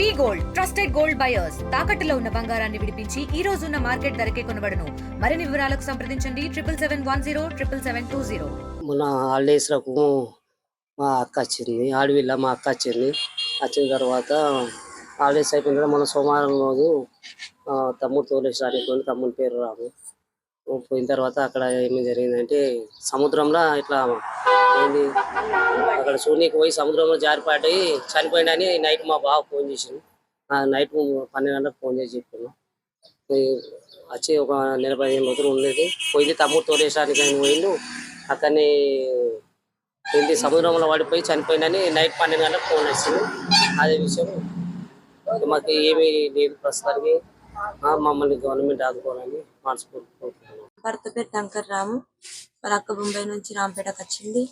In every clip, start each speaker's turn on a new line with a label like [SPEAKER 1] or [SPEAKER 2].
[SPEAKER 1] V gold trusted gold buyers. తాకట్టులో ఉన్న బంగారాన్ని విడిపించి ఈ రోజు ఉన్న మార్కెట్ ధరకే కొనబడను. మరిన్ని వివరాలకు సంప్రదించండి. Triple seven one zero triple seven two zero.
[SPEAKER 2] మొన్న హాలిడేస్లకు మా అక్క వచ్చింది. ఆడవిల్ల మా అక్క వచ్చింది. వచ్చిన తర్వాత హాలిడేస్ అయిపోయిన తర్వాత మన సోమవారం రోజు ఆ, తమ్ముడు తోలేసడానికి పోయి తమ్ముడి పేరు రాము. పోయిన తర్వాత అక్కడ ఏమి జరిగిందంటే సముద్రంలో ఇట్లా ఏంది? అక్కడ సూర్యకి పోయి సముద్రంలో జారిపాటి చనిపోయిందని నైట్ మా బావ ఫోన్ చేసిండు. ఆ నైట్ పన్నెండు గంటలకు ఫోన్ చేసి చెప్పాను వచ్చి ఒక నెల పదిహేను రోజులు ఉండేది. పోయింది తమ్ముడు తోలేసడానికి ఆయన పోయిండు. అక్కడనే ఏంటి సముద్రంలో పడిపోయి చనిపోయిందని నైట్ పన్నెండు గంటలకు ఫోన్ వచ్చింది అదే విషయం. మాకు ఏమీ లేదు ప్రస్తుతానికి. మమ్మల్ని గవర్నమెంట్ ఆదుకోవాలని మనస్ఫూర్తి కోరుకుంటున్నాను.
[SPEAKER 3] భర్త పేరు టంకర్ రాము వాళ్ళ అక్క బొంబాయి నుంచి రాంపేటకు వచ్చింది.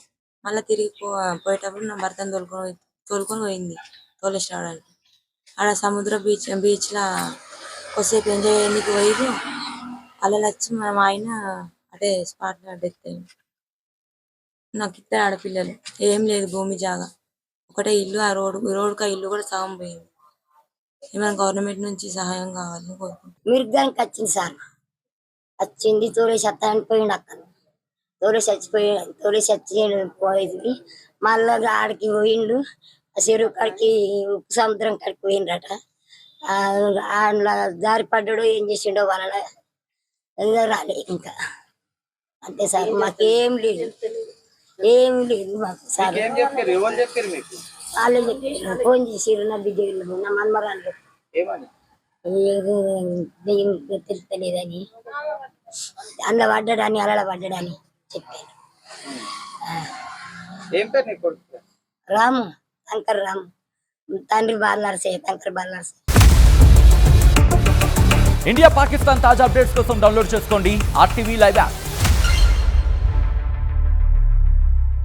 [SPEAKER 3] మళ్ళీ తిరిగి పో పోయేటప్పుడు నా భర్తను తోలుకొని తోలుకొని పోయింది తోలేసి రావడానికి. ఆడ సముద్ర బీచ్ బీచ్లో కొద్దిసేపు ఎంజాయ్ చేయడానికి పోయి అలా వచ్చి మా ఆయన అదే స్పాట్లో డెత్ అయింది నాకు ఇద్దరు ఆడపిల్లలు. ఏం లేదు భూమి జాగా. ఒకటే ఇల్లు ఆ రోడ్డు రోడ్డుకి ఆ ఇల్లు కూడా సగం పోయింది. ఏమైనా గవర్నమెంట్ నుంచి సహాయం కావాలని కోరుకుంటున్నాను.
[SPEAKER 4] మిరుగ్గానికి వచ్చింది సార్. వచ్చింది తోలేసి వస్తానని పోయిండు అక్కడ తోలేసి చచ్చిపోయి తోలేసి వచ్చి పోయింది. మళ్ళా ఆడికి పోయిండు. ఆ చెరువు కాడికి ఉప్పు సముద్రం కాడికి పోయిండ్రట. అందులో జారి పడ్డాడు ఏం చేసిండో వాళ్ళ ఏదో రాలే ఇంకా. అంతే సార్ మాకేం లేదు. ఏం లేదు మాకు సార్. వాళ్ళే చెప్పారు ఫోన్ చేసిర్రు నా బిడ్డ నా ఏదో దెయ్యం తెలుస్తలేదని అందులో పడ్డాడని అలల పడ్డాడని చెప్పాను
[SPEAKER 5] ఏం పేరు నీ కొడుకు?
[SPEAKER 4] రాము శంకర్ రాము. తండ్రి బాలనరసే శంకర్ బాలనరసే
[SPEAKER 6] ఇండియా పాకిస్తాన్ తాజా అప్డేట్స్ కోసం డౌన్లోడ్ చేసుకోండి ఆర్టీవీ లైవ్ యాప్.